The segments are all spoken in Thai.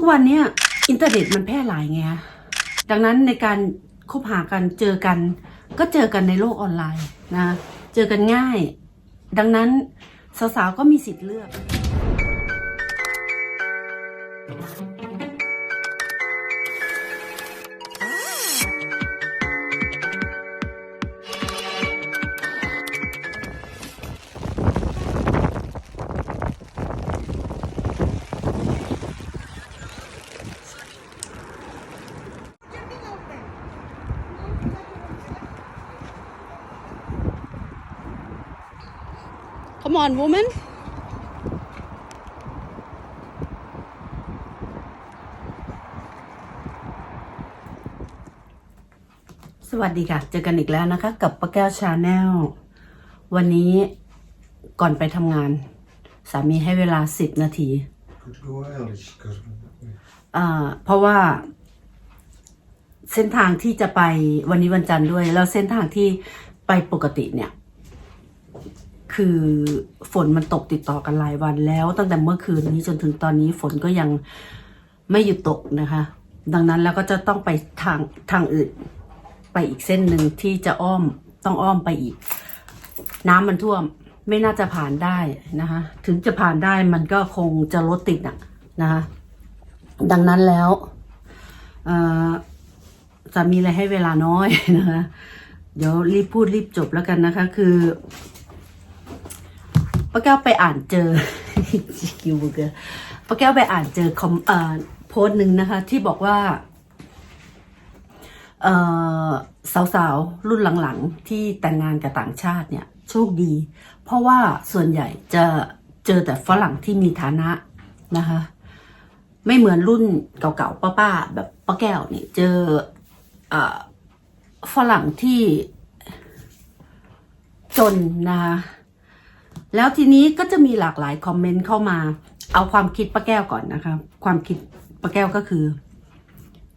กวันเนี้ยอินเทอร์เน็ตมันแพร่หลายไงคะดังนั้นในการคบหากันเจอกัน ก็เจอกันในโลกออนไลน์นะ เจอกันง่าย ดังนั้นสาวๆก็มีสิทธิ์เลือก Come on woman สวัสดีค่ะ เจอกันอีกแล้วนะคะ กับป้าแก้วชาแนล วันนี้ก่อนไปทำงาน สามีให้เวลาสิบนาที เพราะว่า เส้นทางที่จะไปวันนี้วันจันทร์ด้วย แล้วเส้นทางที่ไปปกติเนี่ย คือฝนมันตกติดต่อกันหลายวันแล้ว ตั้งแต่เมื่อคืนนี้จนถึงตอนนี้ฝนก็ยังไม่หยุดตกนะคะ ดังนั้นแล้วก็จะต้องไปทางทางอื่น ไปอีกเส้นหนึ่งที่จะอ้อมต้องอ้อมไปอีก น้ำมันท่วมไม่น่าจะผ่านได้นะคะ ถึงจะผ่านได้มันก็คงจะรถติดอะนะคะ ดังนั้นแล้วจะมีอะไรให้เวลาน้อยนะคะ เดี๋ยวรีบพูดรีบจบแล้วกันนะคะ คือ ป้าแก้วไปอ่านเจอคิวเบอร์เกอร์ป้าแก้วไปอ่านเจอคอมเอ่อโพสต์หนึ่งนะคะ ที่บอกว่าเอ่อสาวๆ รุ่นหลังๆ ที่แต่งงานกับต่างชาติเนี่ย โชคดี เพราะว่าส่วนใหญ่จะเจอแต่ฝรั่งที่มีฐานะนะคะ ไม่เหมือนรุ่นเก่าๆ ป้าๆ แบบป้าแก้วเนี่ยเจอเออฝรั่งที่จนนะคะ แล้วทีนี้ก็จะมีหลากหลายคอมเมนต์เข้ามา เอาความคิดป้าแก้วก่อนนะคะ ความคิดป้าแก้วก็คือ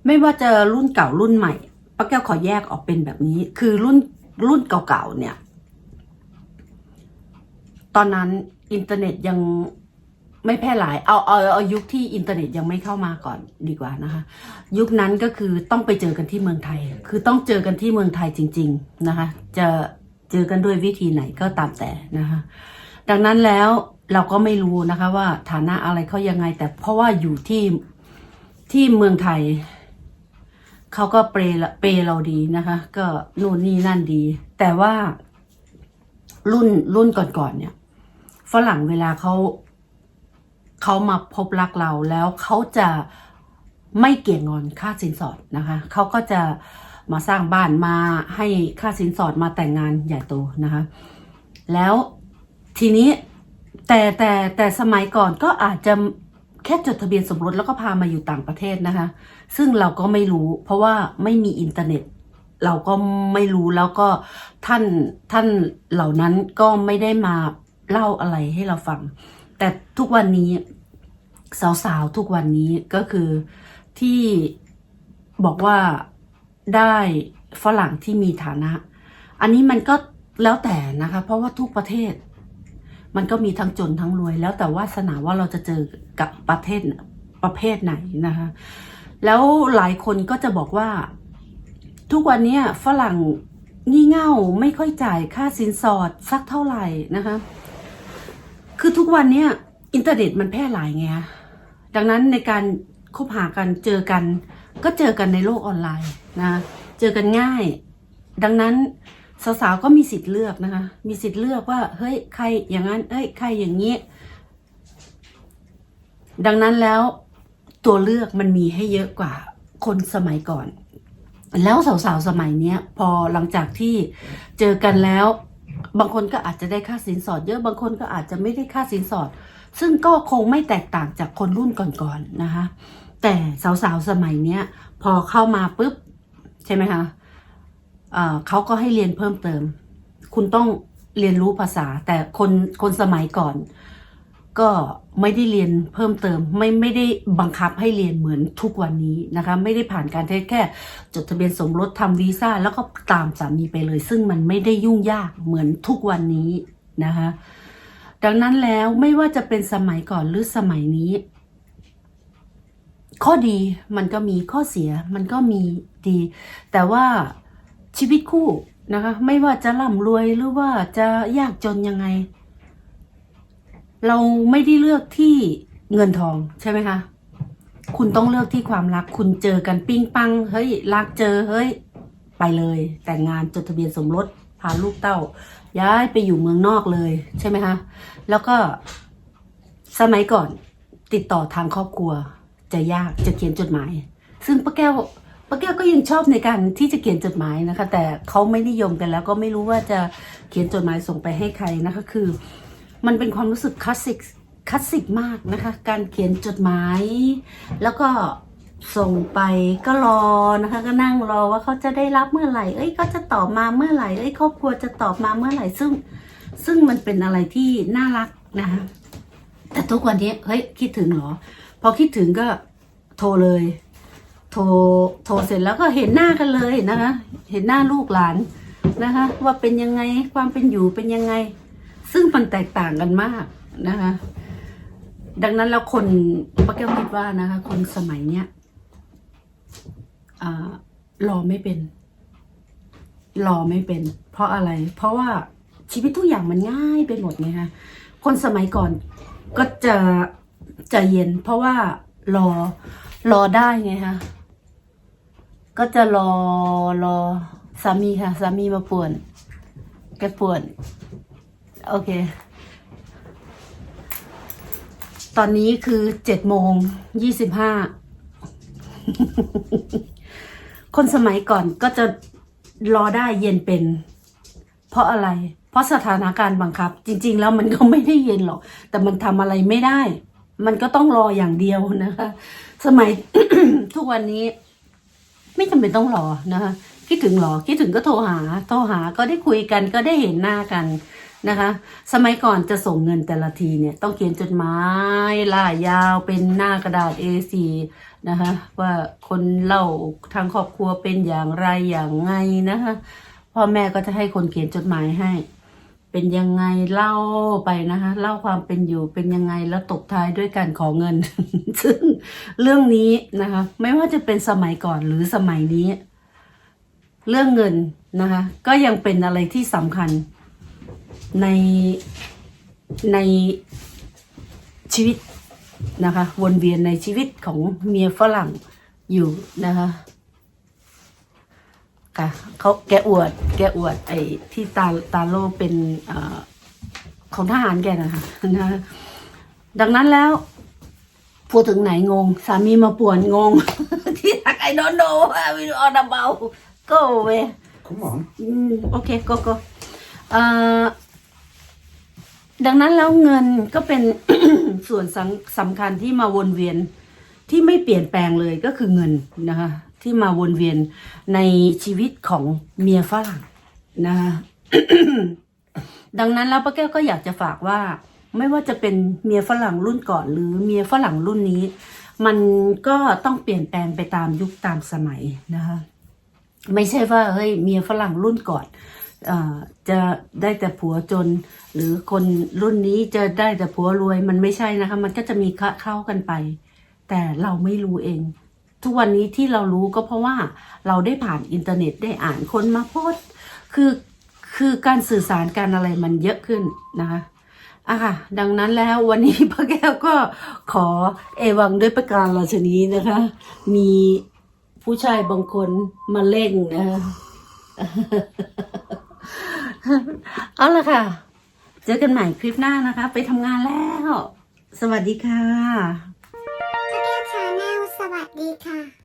ไม่ว่าจะรุ่นเก่ารุ่นใหม่ป้าแก้วขอแยกออกเป็นแบบนี้ คือรุ่นรุ่นเก่าๆเนี่ย ตอนนั้นอินเทอร์เน็ตยังไม่แพร่หลาย เอาเอาเอายุคที่อินเทอร์เน็ตยังไม่เข้ามาก่อนดีกว่านะคะ ยุคนั้นก็คือต้องไปเจอกันที่เมืองไทย คือต้องเจอกันที่เมืองไทยจริง ๆนะคะ จะเจอกันด้วยวิธีไหนก็ตามแต่นะคะ ดังนั้นแล้วเราก็ไม่รู้นะคะว่าฐานะอะไรเขายังไง แต่เพราะว่าอยู่ที่ที่เมืองไทยเขาก็เปรเปรเราดีนะคะ ก็นู่นนี่นั่นดี แต่ว่ารุ่นรุ่นก่อนๆเนี่ยฝรั่งเวลาเขาเขามาพบรักเราแล้วเขาจะไม่เกี่ยงอนค่าสินสอดนะคะเขาก็จะมาสร้างบ้านมาให้ค่าสินสอดมาแต่งงานใหญ่โตนะคะ แล้ว ทีนี้แต่แต่แต่สมัยก่อนก็อาจจะแค่จดทะเบียนสมรสแล้วก็พามาอยู่ต่างประเทศนะคะ ซึ่งเราก็ไม่รู้ เพราะว่าไม่มีอินเทอร์เน็ต เราก็ไม่รู้แล้วก็ท่านท่านเหล่านั้นก็ไม่ได้มาเล่าอะไรให้เราฟัง แต่ทุกวันนี้สาวๆทุกวันนี้ก็คือที่บอกว่าได้ฝรั่งที่มีฐานะ อันนี้มันก็แล้วแต่นะคะ เพราะว่าทุกประเทศ มันก็มีทั้งจนทั้งรวย แล้วแต่วาสนาว่าเราจะเจอกับประเทศประเภทไหนนะคะ แล้วหลายคนก็จะบอกว่า ทุกวันนี้ฝรั่งงี่เง่าไม่ค่อยจ่ายค่าสินสอดสักเท่าไหร่นะคะ คือทุกวันนี้อินเทอร์เน็ตมันแพร่หลายไงคะดังนั้นในการคบหากันเจอกัน ก็เจอกันในโลกออนไลน์นะ เจอกันง่าย ดังนั้น สาวๆก็มีสิทธิ์เลือกนะคะ มีสิทธิ์เลือกว่า เฮ้ยใครอย่างนั้น เอ้ยใครอย่างนี้ ดังนั้นแล้วตัวเลือกมันมีให้เยอะกว่าคนสมัยก่อน แล้วสาวๆสมัยเนี้ย พอหลังจากที่เจอกันแล้ว บางคนก็อาจจะได้ค่าสินสอด เยอะบางคนก็อาจจะไม่ได้ค่าสินสอด ซึ่งก็คงไม่แตกต่างจากคนรุ่นก่อนๆนะคะ แต่สาวๆสมัยเนี้ย พอเข้ามาปุ๊บ ใช่ไหมคะ เขาก็ให้เรียนเพิ่มเติม คุณต้องเรียนรู้ภาษา แต่คนคนสมัยก่อน ก็ไม่ได้เรียนเพิ่มเติม ไม่ไม่ได้บังคับให้เรียนเหมือนทุกวันนี้นะคะ ไม่ได้ผ่านการเทสแค่ จดทะเบียนสมรสทำวีซ่าแล้วก็ตามสามีไปเลย ซึ่งมันไม่ได้ยุ่งยากเหมือนทุกวันนี้นะคะดังนั้นแล้วไม่ว่าจะเป็นสมัยก่อนหรือสมัยนี้ ข้อดีมันก็มีข้อเสียมันก็มีดี แต่ว่า ชีวิตคู่นะคะ ไม่ว่าจะร่ำรวยหรือว่าจะยากจนยังไง เราไม่ได้เลือกที่เงินทองใช่ไหมคะคุณต้องเลือกที่ความรัก คุณเจอกันปิ้งปัง เฮ้ย รักเจอ เฮ้ย ไปเลย แต่งงานจดทะเบียนสมรส พาลูกเต้า ย้ายไปอยู่เมืองนอกเลย ใช่ไหมคะ แล้วก็สมัยก่อนติดต่อทางครอบครัว จะยาก จะเขียนจดหมาย ซึ่งป้าแก้ว ป้าแก้วก็ยังชอบในการที่จะเขียนจดหมายนะคะ แต่เขาไม่นิยมกันแล้วก็ไม่รู้ว่าจะเขียนจดหมายส่งไปให้ใครนะคะ คือ มันเป็นความรู้สึกคลาสสิกคลาสสิกมากนะคะ การเขียนจดหมาย แล้วก็ส่งไปก็รอนะคะ ก็นั่งรอว่าเขาจะได้รับเมื่อไหร่ เอ้ยเขาจะตอบมาเมื่อไหร่ เอ้ยครอบครัวจะตอบมาเมื่อไหร่ ซึ่งซึ่งมันเป็นอะไรที่น่ารักนะคะแต่ทุกวันนี้เฮ้ยคิดถึงเหรอ พอคิดถึงก็โทรเลย โทรโทรเสร็จแล้วก็เห็นหน้ากันเลยนะคะ เห็นหน้าลูกหลานนะคะ ว่าเป็นยังไงความเป็นอยู่เป็นยังไง ซึ่งมันแตกต่างกันมากนะคะ ดังนั้นแล้วคนป้าแก้วคิดว่านะคะ คนสมัยเนี้ยรอไม่เป็นรอไม่เป็น เพราะอะไร เพราะว่าชีวิตทุกอย่างมันง่ายไปหมดไงคะคนสมัยก่อนก็จะใจเย็น เพราะว่ารอรอได้ไงคะ ก็จะรอรอสามีค่ะ สามีมาป่วน แกป่วน โอเค ตอนนี้คือเจ็ดโมงยี่สิบห้าคนสมัยก่อนก็จะรอได้เย็นเป็น เพราะอะไร เพราะสถานการณ์บังคับ จริง ๆ แล้วมันก็ไม่ได้เย็นหรอก แต่มันทำอะไรไม่ได้ มันก็ต้องรออย่างเดียวนะคะ สมัยทุกวันนี้ ไม่จำเป็นต้องรอนะคะคิดถึงหรอคิดถึงก็โทรหา โทรหาก็ได้คุยกันก็ได้เห็นหน้ากันนะคะ สมัยก่อนจะส่งเงินแต่ละทีเนี่ย ต้องเขียนจดหมายล่ายาวเป็นหน้ากระดาษ A4 นะคะว่าคนเล่าทางครอบครัวเป็นอย่างไรอย่างไงนะคะพ่อแม่ก็จะให้คนเขียนจดหมายให้ เป็นยังไงเล่าไปนะคะ เล่าความเป็นอยู่เป็นยังไงแล้วตบท้ายด้วยการขอเงิน ซึ่งเรื่องนี้นะคะ ไม่ว่าจะเป็นสมัยก่อนหรือสมัยนี้ เรื่องเงินนะคะ ก็ยังเป็นอะไรที่สำคัญในในชีวิตนะคะ วนเวียนในชีวิตของเมียฝรั่งอยู่นะคะ ค่ะเขาแกอวด แกอวด ไอ้ที่ตาตาโลเป็นเอ่อของทหารแกนะคะนะดังนั้นแล้วพูดถึงไหนงง สามีมาป่วนงง ที่ทักไอ้โดนโดวิดีโอดับเบลก็เว Come on. อืมโอเคก็ก็เอ่อดังนั้นแล้วเงินก็เป็นส่วนสำสำคัญที่มาวนเวียนที่ไม่เปลี่ยนแปลงเลยก็คือเงินนะคะ ที่มาวนเวียนในชีวิตของเมียฝรั่งนะคะดังนั้นแล้วป้าแก้วก็อยากจะฝากว่า ไม่ว่าจะเป็นเมียฝรั่งรุ่นก่อนหรือเมียฝรั่งรุ่นนี้ มันก็ต้องเปลี่ยนแปลงไปตามยุคตามสมัยนะคะไม่ใช่ว่าเฮ้ยเมียฝรั่งรุ่นก่อนจะได้แต่ผัวจน หรือคนรุ่นนี้จะได้แต่ผัวรวยมันไม่ใช่นะคะ มันก็จะมีเข้ากันไป แต่เราไม่รู้เอง ทุกวันนี้ที่เรารู้ก็เพราะว่าเราได้ผ่านอินเทอร์เน็ตได้อ่านคนมาโพสคือคือการสื่อสารการอะไรมันเยอะขึ้นนะคะอะค่ะ ดังนั้นแล้ววันนี้ป้าแก้วก็ขอเอวังด้วยประการราชนีนะคะ มีผู้ชายบางคนมาเล่งนะคะเอาละค่ะ เจอกันใหม่คลิปหน้านะคะ ไปทำงานแล้ว สวัสดีค่ะ พร